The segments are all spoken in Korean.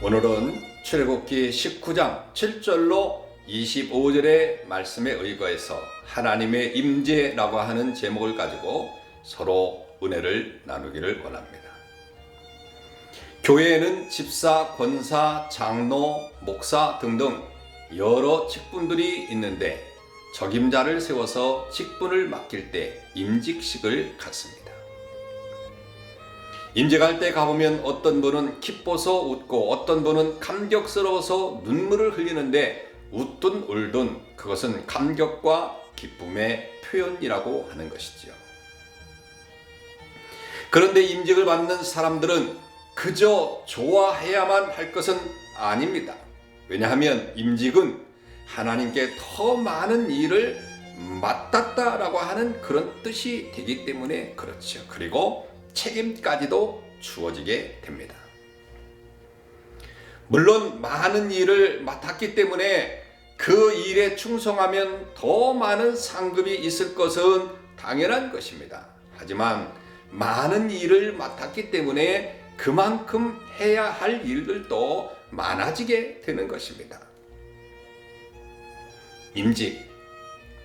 오늘은 출애굽기 19장 7절로 25절의 말씀에 의거해서 하나님의 임재라고 하는 제목을 가지고 서로 은혜를 나누기를 원합니다. 교회에는 집사, 권사, 장로, 목사 등등 여러 직분들이 있는데 적임자를 세워서 직분을 맡길 때 임직식을 갖습니다. 임직할 때 가보면 어떤 분은 기뻐서 웃고 어떤 분은 감격스러워서 눈물을 흘리는데 웃든 울든 그것은 감격과 기쁨의 표현이라고 하는 것이지요. 그런데 임직을 받는 사람들은 그저 좋아해야만 할 것은 아닙니다. 왜냐하면 임직은 하나님께 더 많은 일을 맡았다라고 하는 그런 뜻이 되기 때문에 그렇죠. 그리고 책임까지도 주어지게 됩니다. 물론 많은 일을 맡았기 때문에 그 일에 충성하면 더 많은 상급이 있을 것은 당연한 것입니다. 하지만 많은 일을 맡았기 때문에 그만큼 해야 할 일들도 많아지게 되는 것입니다. 임직,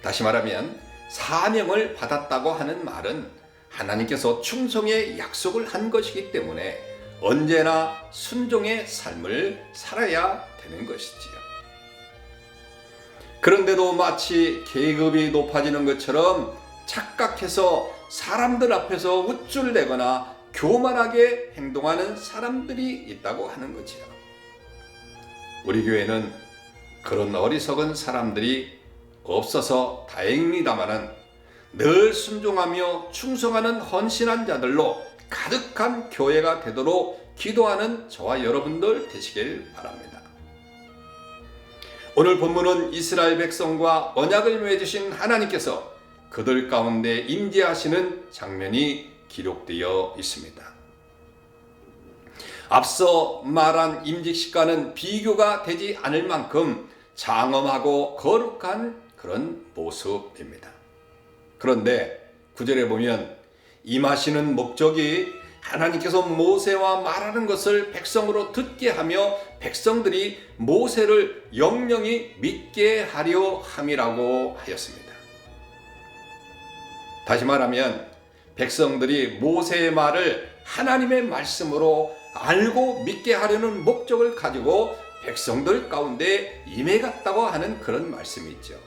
다시 말하면 사명을 받았다고 하는 말은 하나님께서 충성의 약속을 한 것이기 때문에 언제나 순종의 삶을 살아야 되는 것이지요. 그런데도 마치 계급이 높아지는 것처럼 착각해서 사람들 앞에서 우쭐대거나 교만하게 행동하는 사람들이 있다고 하는 거지요. 우리 교회는 그런 어리석은 사람들이 없어서 다행입니다마는 늘 순종하며 충성하는 헌신한 자들로 가득한 교회가 되도록 기도하는 저와 여러분들 되시길 바랍니다. 오늘 본문은 이스라엘 백성과 언약을 맺으신 하나님께서 그들 가운데 임재하시는 장면이 기록되어 있습니다. 앞서 말한 임직식과는 비교가 되지 않을 만큼 장엄하고 거룩한 그런 모습입니다. 그런데 구절에 보면 임하시는 목적이 하나님께서 모세와 말하는 것을 백성으로 듣게 하며 백성들이 모세를 영영히 믿게 하려 함이라고 하였습니다. 다시 말하면 백성들이 모세의 말을 하나님의 말씀으로 알고 믿게 하려는 목적을 가지고 백성들 가운데 임해갔다고 하는 그런 말씀이 있죠.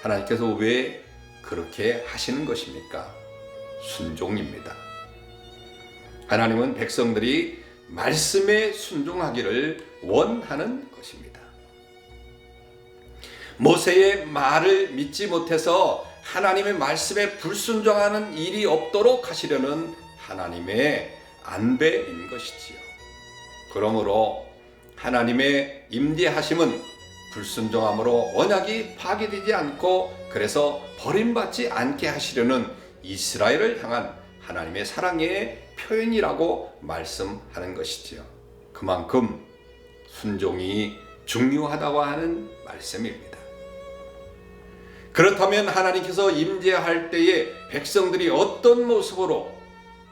하나님께서 왜 그렇게 하시는 것입니까? 순종입니다. 하나님은 백성들이 말씀에 순종하기를 원하는 것입니다. 모세의 말을 믿지 못해서 하나님의 말씀에 불순종하는 일이 없도록 하시려는 하나님의 안배인 것이지요. 그러므로 하나님의 임대하심은 불순종함으로 언약이 파괴되지 않고 그래서 버림받지 않게 하시려는 이스라엘을 향한 하나님의 사랑의 표현이라고 말씀하는 것이지요. 그만큼 순종이 중요하다고 하는 말씀입니다. 그렇다면 하나님께서 임재할 때에 백성들이 어떤 모습으로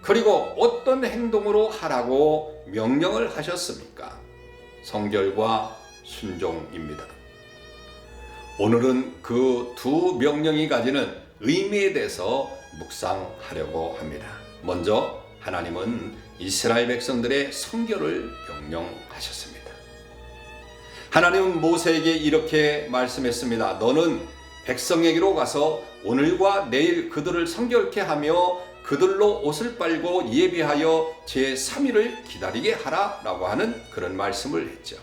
그리고 어떤 행동으로 하라고 명령을 하셨습니까? 성결과 순종입니다. 오늘은 그 두 명령이 가지는 의미에 대해서 묵상하려고 합니다. 먼저 하나님은 이스라엘 백성들의 성결을 명령하셨습니다. 하나님은 모세에게 이렇게 말씀했습니다. 너는 백성에게로 가서 오늘과 내일 그들을 성결케 하며 그들로 옷을 빨고 예비하여 제 3일을 기다리게 하라 라고 하는 그런 말씀을 했죠.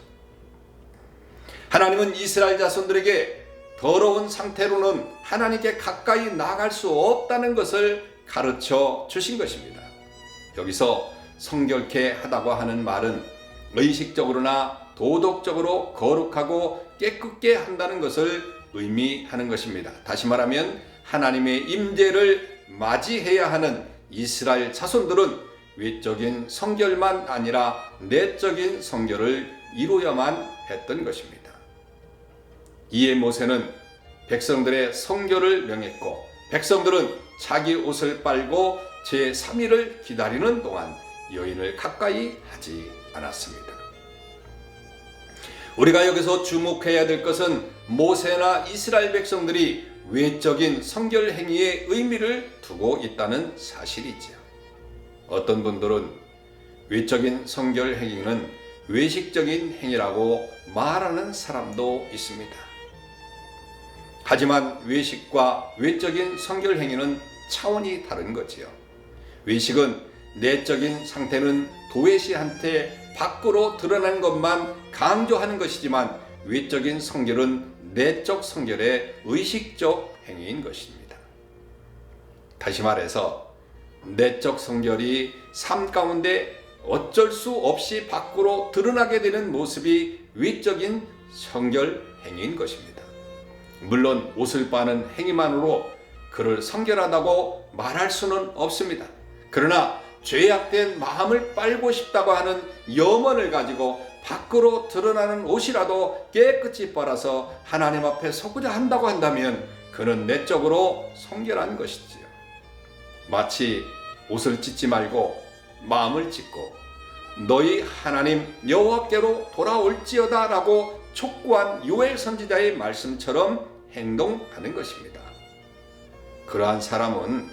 하나님은 이스라엘 자손들에게 더러운 상태로는 하나님께 가까이 나갈 수 없다는 것을 가르쳐 주신 것입니다. 여기서 성결케 하다고 하는 말은 의식적으로나 도덕적으로 거룩하고 깨끗게 한다는 것을 의미하는 것입니다. 다시 말하면 하나님의 임재를 맞이해야 하는 이스라엘 자손들은 외적인 성결만 아니라 내적인 성결을 이루어야만 했던 것입니다. 이에 모세는 백성들의 성결을 명했고 백성들은 자기 옷을 빨고 제 3일을 기다리는 동안 여인을 가까이 하지 않았습니다. 우리가 여기서 주목해야 될 것은 모세나 이스라엘 백성들이 외적인 성결 행위의 의미를 두고 있다는 사실이지요. 어떤 분들은 외적인 성결 행위는 외식적인 행위라고 말하는 사람도 있습니다. 하지만 외식과 외적인 성결 행위는 차원이 다른 거지요. 외식은 내적인 상태는 도외시한테 밖으로 드러난 것만 강조하는 것이지만 외적인 성결은 내적 성결의 의식적 행위인 것입니다. 다시 말해서 내적 성결이 삶 가운데 어쩔 수 없이 밖으로 드러나게 되는 모습이 외적인 성결 행위인 것입니다. 물론 옷을 빠는 행위만으로 그를 성결하다고 말할 수는 없습니다. 그러나 죄악된 마음을 빨고 싶다고 하는 염원을 가지고 밖으로 드러나는 옷이라도 깨끗이 빨아서 하나님 앞에 서고자 한다고 한다면 그는 내적으로 성결한 것이지요. 마치 옷을 찢지 말고 마음을 찢고 너희 하나님 여호와께로 돌아올지어다라고 촉구한 요엘 선지자의 말씀처럼 행동하는 것입니다. 그러한 사람은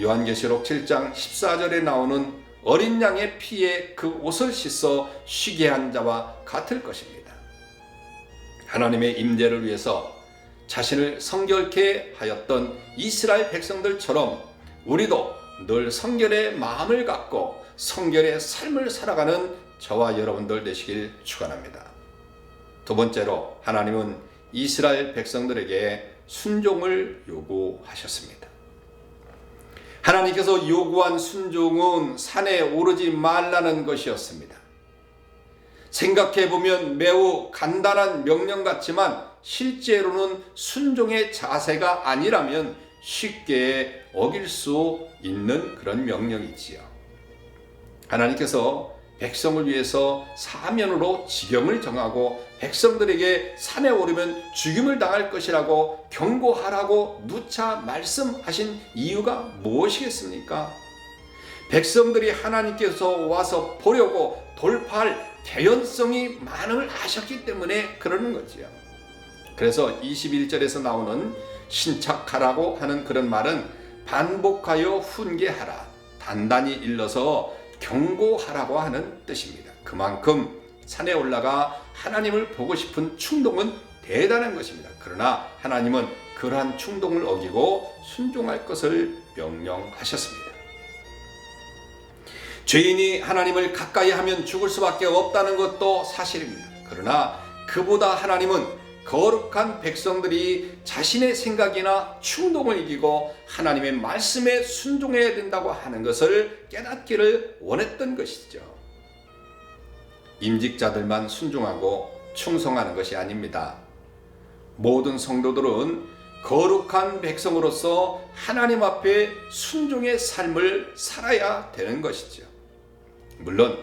요한계시록 7장 14절에 나오는 어린 양의 피에 그 옷을 씻어 쉬게 한 자와 같을 것입니다. 하나님의 임재를 위해서 자신을 성결케 하였던 이스라엘 백성들처럼 우리도 늘 성결의 마음을 갖고 성결의 삶을 살아가는 저와 여러분들 되시길 축원합니다. 두 번째로 하나님은 이스라엘 백성들에게 순종을 요구하셨습니다. 하나님께서 요구한 순종은 산에 오르지 말라는 것이었습니다. 생각해 보면 매우 간단한 명령 같지만 실제로는 순종의 자세가 아니라면 쉽게 어길 수 있는 그런 명령이지요. 하나님께서 백성을 위해서 사면으로 지경을 정하고 백성들에게 산에 오르면 죽임을 당할 것이라고 경고하라고 누차 말씀하신 이유가 무엇이겠습니까? 백성들이 하나님께서 와서 보려고 돌파할 개연성이 많음을 아셨기 때문에 그러는 거지요. 그래서 21절에서 나오는 신착하라고 하는 그런 말은 반복하여 훈계하라, 단단히 일러서 경고하라고 하는 뜻입니다. 그만큼 산에 올라가 하나님을 보고 싶은 충동은 대단한 것입니다. 그러나 하나님은 그러한 충동을 어기고 순종할 것을 명령하셨습니다. 죄인이 하나님을 가까이 하면 죽을 수밖에 없다는 것도 사실입니다. 그러나 그보다 하나님은 거룩한 백성들이 자신의 생각이나 충동을 이기고 하나님의 말씀에 순종해야 된다고 하는 것을 깨닫기를 원했던 것이죠. 임직자들만 순종하고 충성하는 것이 아닙니다. 모든 성도들은 거룩한 백성으로서 하나님 앞에 순종의 삶을 살아야 되는 것이죠. 물론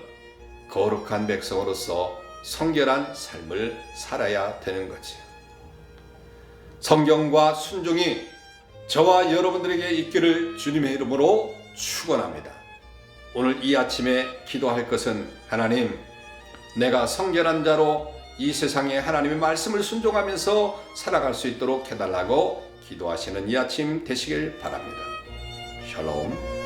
거룩한 백성으로서 성결한 삶을 살아야 되는 거지. 성경과 순종이 저와 여러분들에게 있기를 주님의 이름으로 축원합니다. 오늘 이 아침에 기도할 것은 하나님, 내가 성결한 자로 이 세상에 하나님의 말씀을 순종하면서 살아갈 수 있도록 해달라고 기도하시는 이 아침 되시길 바랍니다. 샬롬.